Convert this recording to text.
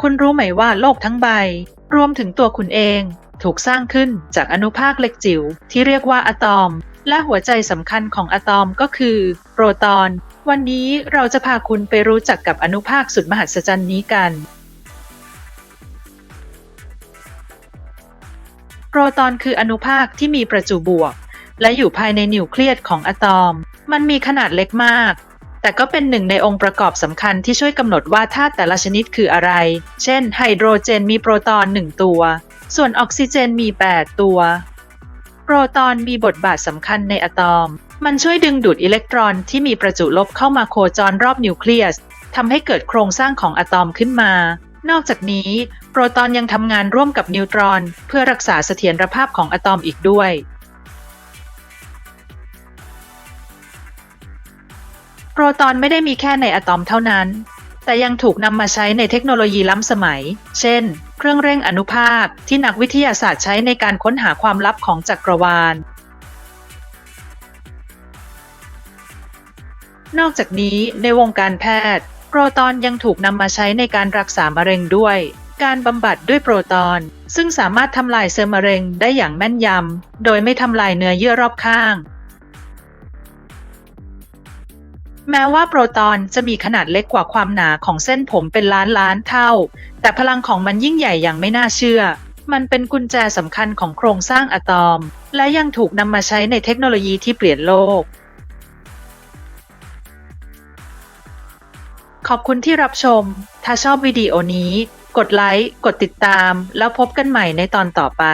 คุณรู้ไหมว่าโลกทั้งใบ รวมถึงตัวคุณเอง ถูกสร้างขึ้นจากอนุภาคเล็กจิ๋วที่เรียกว่าอะตอม และหัวใจสำคัญของอะตอมก็คือ โปรตอน วันนี้เราจะพาคุณไปรู้จักกับอนุภาคสุดมหัศจรรย์นี้กันโปรตอนคืออนุภาคที่มีประจุบวก และอยู่ภายในนิวเคลียสของอะตอม มันมีขนาดเล็กมาก แต่ก็เป็นหนึ่งในองค์ประกอบสำคัญที่ช่วยกำหนดว่าธาตุแต่ละชนิดคืออะไร เช่น ไฮโดรเจนมีโปรตอน 1 ตัว ส่วนออกซิเจนมี 8 ตัว โปรตอนมีบทบาทสำคัญในอะตอม มันช่วยดึงดูดอิเล็กตรอนที่มีประจุลบเข้ามาโคจรรอบนิวเคลียสทำให้เกิดโครงสร้างของอะตอมขึ้นมา นอกจากนี้ โปรตอนยังทำงานร่วมกับนิวตรอน เพื่อรักษาเสถียรภาพของอะตอมอีกด้วย รตอนไม่ได้มีแค่ในอะตอมเท่านั้น แต่ยังถูกนำมาใช้ในเทคโนโลยีล้ำสมัย เช่น เครื่องเร่งอนุภาคที่นักวิทยาศาสตร์ใช้ในการค้นหาความลับของจักรวาล นอกจากนี้ในวงการแพทย์ โปรตอนยังถูกนำมาใช้ในการรักษามะเร็งด้วย การบำบัดด้วยโปรตอน ซึ่งสามารถทำลายเซลล์มะเร็งได้อย่างแม่นยำโดยไม่ทำลายเนื้อเยื่อรอบข้าง แม้ว่าโปรตอนจะมีขนาดเล็กกว่าความหนาของเส้นผมเป็นล้านล้านเท่า แต่พลังของมันยิ่งใหญ่อย่างไม่น่าเชื่อ มันเป็นกุญแจสำคัญของโครงสร้างอะตอม และยังถูกนำมาใช้ในเทคโนโลยีที่เปลี่ยนโลก ขอบคุณที่รับชม ถ้าชอบวิดีโอนี้ กดไลค์ กดติดตาม แล้วพบกันใหม่ในตอนต่อไป